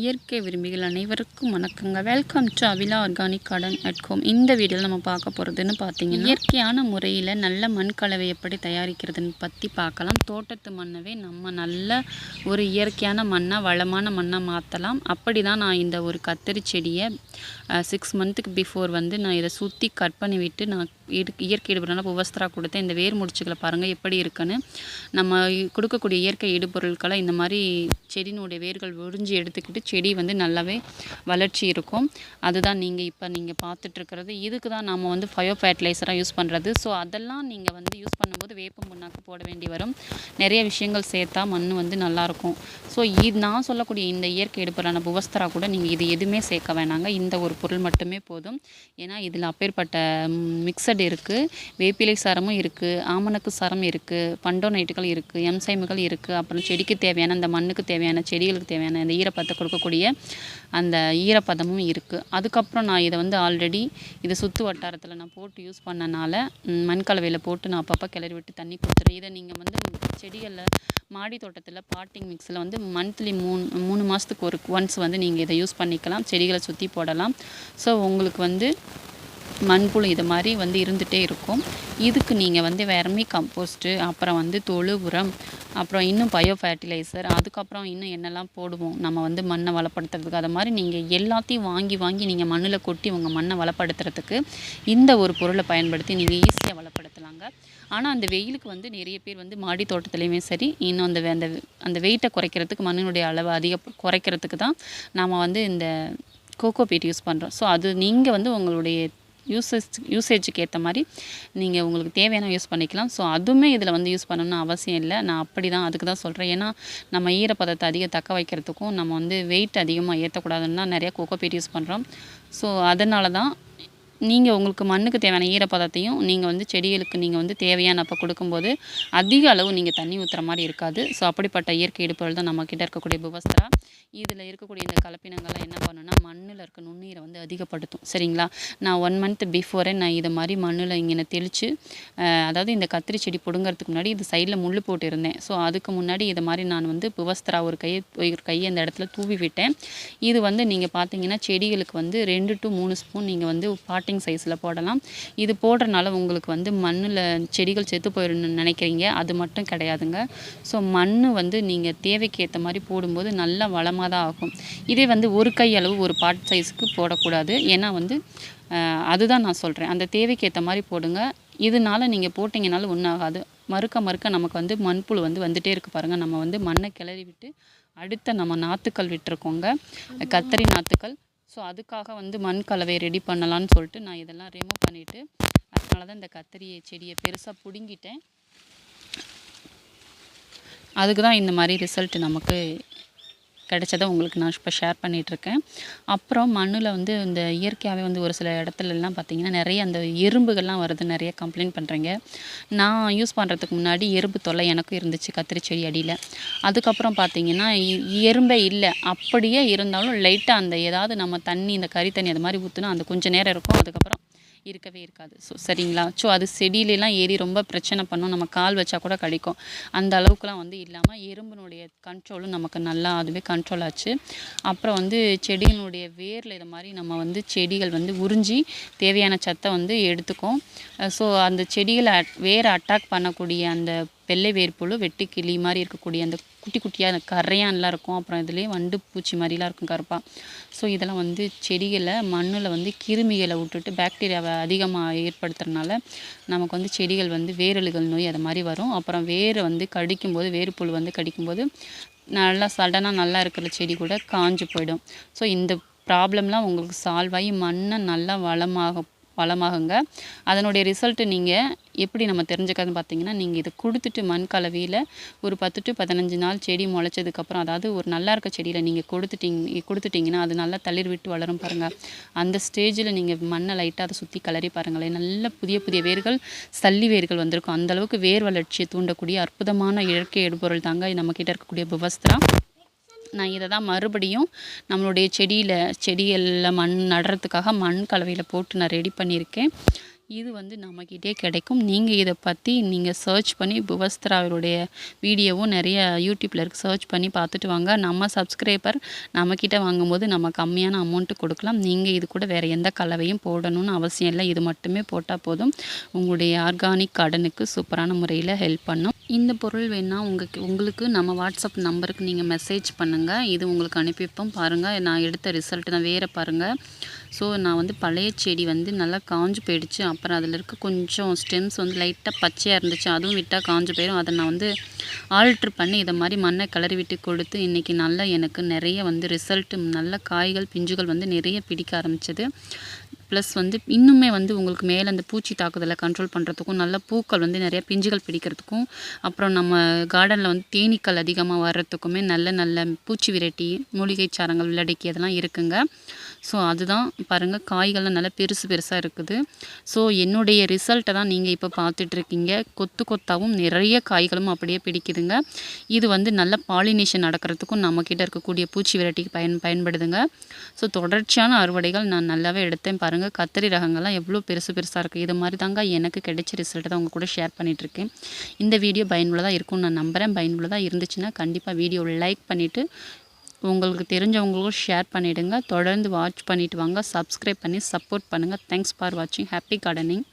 இயற்கை விரும்பிகள் அனைவருக்கும் வணக்கங்க. Welcome to Avila organic garden at home இந்த வீடியோவில் நம்ம பார்க்க போகிறதுன்னு பார்த்தீங்கன்னா இயற்கையான முறையில் நல்ல மண் கலவை எப்படி தயாரிக்கிறதுன்னு பற்றி பார்க்கலாம். தோட்டத்து மண்ணவே நம்ம நல்ல ஒரு இயற்கையான மண்ணை வளமான மண்ணை மாற்றலாம் அப்படி தான் நான் இந்த ஒரு கத்திரி செடியை சிக்ஸ் மந்த்துக்கு பிஃபோர் வந்து நான் இதை சுற்றி கட் பண்ணி விட்டு நான் இயற்கை இடுபொருளான புவஸ்தரா கொடுத்து இந்த வேர் முடிச்சுக்களை பாருங்கள் எப்படி இருக்குன்னு. நம்ம கொடுக்கக்கூடிய இயற்கை இடுபொருட்களை இந்த மாதிரி செடியினுடைய வேர்கள் உறிஞ்சி எடுத்துக்கிட்டு செடி வந்து நல்லாவே வளர்ச்சி இருக்கும். அதுதான் நீங்கள் இப்போ நீங்கள் பார்த்துட்ருக்கிறது. இதுக்கு தான் நம்ம வந்து ஃபயோ ஃபர்டிலைசராக யூஸ் பண்ணுறது ஸோ அதெல்லாம் நீங்கள் வந்து யூஸ் பண்ணும்போது வேப்பம் புண்ணாக்கு போட வேண்டி வரும். நிறைய விஷயங்கள் சேர்த்தா மண் வந்து நல்லாயிருக்கும். ஸோ இது நான் சொல்லக்கூடிய இந்த இயற்கை எடுப்பலான புவஸ்தரா கூட நீங்கள் இது எதுவுமே சேர்க்க வேணாங்க. இந்த ஒரு பொருள் மட்டுமே போதும். ஏன்னா இதில் அப்பேற்பட்ட மிக்சட் இருக்குது வேப்பிலை சாரமும் இருக்குது ஆமணக்கு சாரம் இருக்குது பண்டோனைட்டுகள் இருக்குது எம்சைமுகள் இருக்குது அப்புறம் செடிக்கு தேவையான அந்த மண்ணுக்கு தேவையான செடிகளுக்கு தேவையான அந்த ஈரப்பதத்தை கொடுக்கக்கூடிய அந்த ஈரப்பதமும் இருக்குது அதுக்கப்புறம் நான் இதை வந்து ஆல்ரெடி இதை சுற்று வட்டாரத்தில் நான் போட்டு யூஸ் பண்ணனால மண்கலவையில் மண் கலவையில் போட்டு நான் அப்பப்போ கிளறி விட்டு தண்ணி கொடுத்துறேன் இதை நீங்கள் வந்து செடிகளில் மாடி தோட்டத்தில் பாட்டிங் மிக்ஸில் வந்து மந்த்லி மூணு மூணு மாதத்துக்கு ஒரு ஒன்ஸ் வந்து நீங்கள் இதை யூஸ் பண்ணிக்கலாம். செடிகளை சுற்றி போடலாம். ஸோ உங்களுக்கு வந்து மண்புழு இது மாதிரி வந்து இருந்துகிட்டே இருக்கும். இதுக்கு நீங்கள் வந்து வெர்மி கம்போஸ்ட்டு அப்புறம் வந்து தொழு உரம் அப்புறம் இன்னும் பயோ ஃபர்டிலைசர் அதுக்கப்புறம் இன்னும் என்னெல்லாம் போடுவோம். நம்ம வந்து மண்ணை வளப்படுத்துறதுக்கு. அது மாதிரி நீங்கள் எல்லாத்தையும் வாங்கி வாங்கி நீங்கள் மண்ணில் கொட்டி உங்கள் மண்ணை வளப்படுத்துறதுக்கு இந்த ஒரு பொருளை பயன்படுத்தி நீங்கள் ஈஸியாக வளப்படுத்தலாங்க. ஆனால் அந்த வெயிலுக்கு வந்து நிறைய பேர் வந்து மாடி தோட்டத்துலேயுமே சரி இன்னும் அந்த அந்த அந்த வெயிட்டை குறைக்கிறதுக்கு மண்ணினுடைய அளவு அதிக குறைக்கிறதுக்கு தான் நாம் வந்து இந்த கோகோ பீட் யூஸ் பண்ணுறோம் ஸோ அது நீங்கள் வந்து உங்களுடைய யூசேஜ் யூசேஜுக்கு ஏற்ற மாதிரி நீங்கள் உங்களுக்கு தேவையான யூஸ் பண்ணிக்கலாம். ஸோ அதுவுமே இதில் வந்து யூஸ் பண்ணணும்னு அவசியம் இல்லை. நான் அப்படி தான் அதுக்கு தான் சொல்கிறேன் ஏன்னா நம்ம ஈரப்பதத்தை அதிக தக்க வைக்கிறதுக்கும் நம்ம வந்து வெயிட் அதிகமாக ஏற்றக்கூடாதுன்னு தான் நிறையா கோகோ பீட் யூஸ் பண்ணுறோம் ஸோ அதனால தான் நீங்கள் உங்களுக்கு மண்ணுக்கு தேவையான ஈரப்பதத்தையும் நீங்கள் வந்து செடிகளுக்கு நீங்கள் வந்து தேவையான அப்போ கொடுக்கும்போது அதிக அளவு நீங்கள் தண்ணி ஊற்றுற மாதிரி இருக்காது. ஸோ அப்படிப்பட்ட இயற்கை இடுப்புகள் தான் நம்மக்கிட்ட இருக்கக்கூடிய விவசாயா. இதில் இருக்கக்கூடிய இந்த கலப்பினங்கள்லாம் என்ன பண்ணுன்னா மண்ணில் இருக்க நுண்ணுயிரை வந்து அதிகப்படுத்தும். சரிங்களா? நான் ஒன் மந்த் பிஃபோரே நான் இதை மாதிரி மண்ணில் இங்கே தெளித்து அதாவது இந்த கத்திரி செடி பிடுங்கிறதுக்கு முன்னாடி இது சைடில் முள் போட்டு இருந்தேன் ஸோ அதுக்கு முன்னாடி இதை மாதிரி நான் வந்து புவஸ்திரா ஒரு கையை ஒரு கையை அந்த இடத்துல தூவி விட்டேன். இது வந்து நீங்கள் பார்த்தீங்கன்னா செடிகளுக்கு வந்து ரெண்டு டு மூணு ஸ்பூன் நீங்கள் வந்து ஸ்டார்டிங் சைஸில் போடலாம். இது போடுறனால உங்களுக்கு வந்து மண்ணில் செடிகள் செத்து போயிடணும்னு நினைக்கிறீங்க. அது மட்டும் கிடையாதுங்க. ஸோ மண் வந்து நீங்கள் தேவைக்கு ஏற்ற மாதிரி போடும்போது நல்லா வளமாக தான் ஆகும். இதே வந்து ஒரு கை அளவு ஒரு பாட் சைஸுக்கு போடக்கூடாது. ஏன்னா வந்து அதுதான் நான் சொல்கிறேன் அந்த தேவைக்கு ஏற்ற மாதிரி போடுங்க. இதனால நீங்கள் போட்டிங்கனாலும் ஒன்றாகாது மறுக்க மறுக்க நமக்கு வந்து மண்புழு வந்து வந்துகிட்டே இருக்கு பாருங்கள் நம்ம வந்து மண்ணை கிளறி விட்டு அடுத்த நம்ம நாற்றுக்கள் விட்டுருக்கோங்க. கத்தரி நாற்றுக்கள் ஸோ அதுக்காக வந்து மண் கலவையை ரெடி பண்ணலான்னு சொல்லிட்டு நான் இதெல்லாம் ரிமூவ் பண்ணிவிட்டு அதனால தான் இந்த கத்திரி செடியை பெருசாக பிடுங்கிட்டேன். அதுக்கு தான் இந்த மாதிரி ரிசல்ட் நமக்கு கிடைச்சதை உங்களுக்கு நான் இப்போ ஷேர் பண்ணிகிட்ருக்கேன் அப்புறம் மண்ணில் வந்து இந்த இயற்கையாகவே வந்து ஒரு சில இடத்துலலாம் பார்த்திங்கன்னா பார்த்தீங்கன்னா நிறைய அந்த எறும்புகள்லாம் வருது நிறைய கம்ப்ளைண்ட் பண்ணுறீங்க நான் யூஸ் பண்ணுறதுக்கு முன்னாடி எறும்பு தொல்லை எனக்கும் இருந்துச்சு கத்திரி செடி அடியில். அதுக்கப்புறம் பார்த்தீங்கன்னா இ- எறும்பே இல்லை. அப்படியே இருந்தாலும் லைட்டாக அந்த ஏதாவது நம்ம தண்ணி இந்த கறி தண்ணி அது மாதிரி ஊற்றுனா அந்த கொஞ்சம் நேரம் இருக்கும். அதுக்கப்புறம் இருக்கவே இருக்காது. ஸோ சரிங்களா? ஸோ அது செடியிலலாம் ஏறி ரொம்ப பிரச்சனை பண்ணும். நம்ம கால் வச்சா கூட கிடைக்கும். அந்த அளவுக்குலாம் வந்து இல்லாமல் எறும்பினுடைய கண்ட்ரோலும் நமக்கு நல்லா அதுவே கண்ட்ரோல் ஆச்சு. அப்புறம் வந்து செடியினுடைய வேரில் இது மாதிரி நம்ம வந்து செடிகள் வந்து உறிஞ்சி தேவையான சத்தை வந்து எடுத்துக்கும். ஸோ அந்த செடிகளை வேரை அட்டாக் பண்ணக்கூடிய அந்த வெள்ளை வேர்ப்புழு வெட்டுக்கிளி மாதிரி இருக்கக்கூடிய அந்த குட்டி குட்டியாக அந்த கரையான்லாம் இருக்கும். அப்புறம் இதுலேயே வண்டு பூச்சி மாதிரிலாம் இருக்கும் கருப்பாக ஸோ இதெல்லாம் வந்து செடிகளை மண்ணில் வந்து கிருமிகளை விட்டுட்டு பாக்டீரியாவை அதிகமாக ஏற்படுத்துறதுனால நமக்கு வந்து செடிகள் வந்து வேரலுகள் நோய் அது மாதிரி வரும். அப்புறம் வேரை வந்து கடிக்கும்போது புழு வந்து கடிக்கும்போது நல்லா சடனாக நல்லா இருக்கிற செடி கூட காஞ்சு போயிடும். ஸோ இந்த ப்ராப்ளம்லாம் உங்களுக்கு சால்வ் ஆகி மண்ணை நல்லா வளமாக வளமாகுங்க. அதனுடைய ரிசல்ட்டு நீங்கள் எப்படி நம்ம தெரிஞ்சுக்கிறதுன்னு பார்த்தீங்கன்னா நீங்கள் இதை கொடுத்துட்டு மண் கலவையில் ஒரு பத்து டு பதினஞ்சு நாள் செடி முளைச்சதுக்கப்புறம் அதாவது ஒரு நல்லா இருக்க செடியில் நீங்கள் கொடுத்துட்டிங் கொடுத்துட்டிங்கன்னா அது நல்லா தளிர் விட்டு வளரும் பாருங்கள் அந்த ஸ்டேஜில் நீங்கள் மண்ணை லைட்டாக அதை சுற்றி கலரி பாருங்களேன். நல்ல புதிய புதிய வேர்கள் சல்லி வேர்கள் வந்திருக்கும். அந்த அளவுக்கு வேர் வளர்ச்சியை தூண்டக்கூடிய அற்புதமான இயற்கை எடுபொருள் தாங்க நம்மக்கிட்ட இருக்கக்கூடிய புவஸ்திரா. நான் இதை தான் மறுபடியும் நம்மளுடைய செடியில் செடிகளில் மண் நடுறதுக்காக மண் கலவையில் போட்டு நான் ரெடி பண்ணியிருக்கேன். இது வந்து நம்மக்கிட்டே கிடைக்கும். நீங்கள் இதை பற்றி நீங்கள் சர்ச் பண்ணி புவஸ்திராவுடைய வீடியோவும் நிறைய யூடியூப்பில் இருக்குது சர்ச் பண்ணி பார்த்துட்டு வாங்க. நம்ம சப்ஸ்கிரைபர் நம்மக்கிட்ட வாங்கும்போது நம்ம கம்மியான அமௌண்ட்டு கொடுக்கலாம். நீங்கள் இது கூட வேறு எந்த கலவையும் போடணும்னு அவசியம் இல்லை. இது மட்டுமே போட்டால் போதும். உங்களுடைய ஆர்கானிக் கடனுக்கு சூப்பரான முறையில் ஹெல்ப் பண்ணும். இந்த பொருள் வேணால் உங்களுக்கு உங்களுக்கு நம்ம வாட்ஸ்அப் நம்பருக்கு நீங்கள் மெசேஜ் பண்ணுங்கள் இது உங்களுக்கு அனுப்பிப்போம் பாருங்கள் நான் எடுத்த ரிசல்ட் நான் வேறு பாருங்கள் ஸோ நான் வந்து பழைய செடி வந்து நல்லா காஞ்சு போயிடுச்சு. அப்புறம் அதில் இருக்க கொஞ்சம் ஸ்டெம்ஸ் வந்து லைட்டாக பச்சையாக இருந்துச்சு. அதுவும் விட்டால் காஞ்சு போயிடும் அதை நான் வந்து ஆல்ட்ரு பண்ணி இதை மாதிரி மண்ணை கிளறி விட்டு கொடுத்து இன்றைக்கி நல்லா எனக்கு நிறைய வந்து ரிசல்ட்டு நல்ல காய்கள் பிஞ்சுகள் வந்து நிறைய பிடிக்க ஆரம்பிச்சது. ப்ளஸ் வந்து இன்னுமே வந்து உங்களுக்கு மேலே அந்த பூச்சி தாக்குதலை கண்ட்ரோல் பண்ணுறதுக்கும் நல்ல பூக்கள் வந்து நிறைய பிஞ்சுகள் பிடிக்கிறதுக்கும் அப்புறம் நம்ம கார்டனில் வந்து தேனீக்கள் அதிகமாக வர்றதுக்குமே நல்ல நல்ல பூச்சி விரட்டி மூலிகை சாரங்கள் உள்ளடக்கி அதெல்லாம் இருக்குங்க. ஸோ அதுதான் பாருங்கள் காய்கள்லாம் நல்லா பெருசு பெருசாக இருக்குது. ஸோ என்னுடைய ரிசல்ட்டை தான் நீங்கள் இப்போ பார்த்துட்ருக்கீங்க. கொத்து கொத்தாகவும் நிறைய காய்களும் அப்படியே பிடிக்குதுங்க. இது வந்து நல்ல பாலினேஷன் நடக்கிறதுக்கும் நம்மக்கிட்ட இருக்கக்கூடிய பூச்சி விரட்டிக்கு பயன் பயன்படுதுங்க. ஸோ தொடர்ச்சியான அறுவடைகள் நான் நல்லாவே எடுத்தேன் பாருங்கள் கத்திரி ரகங்கள்லாம் எவ்வளோ பெருசு பெருசாக இருக்குது இது மாதிரி தாங்க எனக்கு கிடைச்ச ரிசல்ட்டை தான் உங்கள் கூட ஷேர் பண்ணிகிட்ருக்கேன் இந்த வீடியோ பயனுள்ளதாக இருக்கும்னு நான் நம்புகிறேன் பயனுள்ளதாக இருந்துச்சுன்னா கண்டிப்பாக வீடியோவை லைக் பண்ணிவிட்டு உங்களுக்கு தெரிஞ்சவங்களுக்கும் ஷேர் பண்ணிவிடுங்க தொடர்ந்து வாட்ச் பண்ணிவிட்டு வாங்க. சப்ஸ்கிரைப் பண்ணி சப்போர்ட் பண்ணுங்கள் தேங்க்ஸ் ஃபார் வாட்சிங் ஹாப்பி கார்டனிங்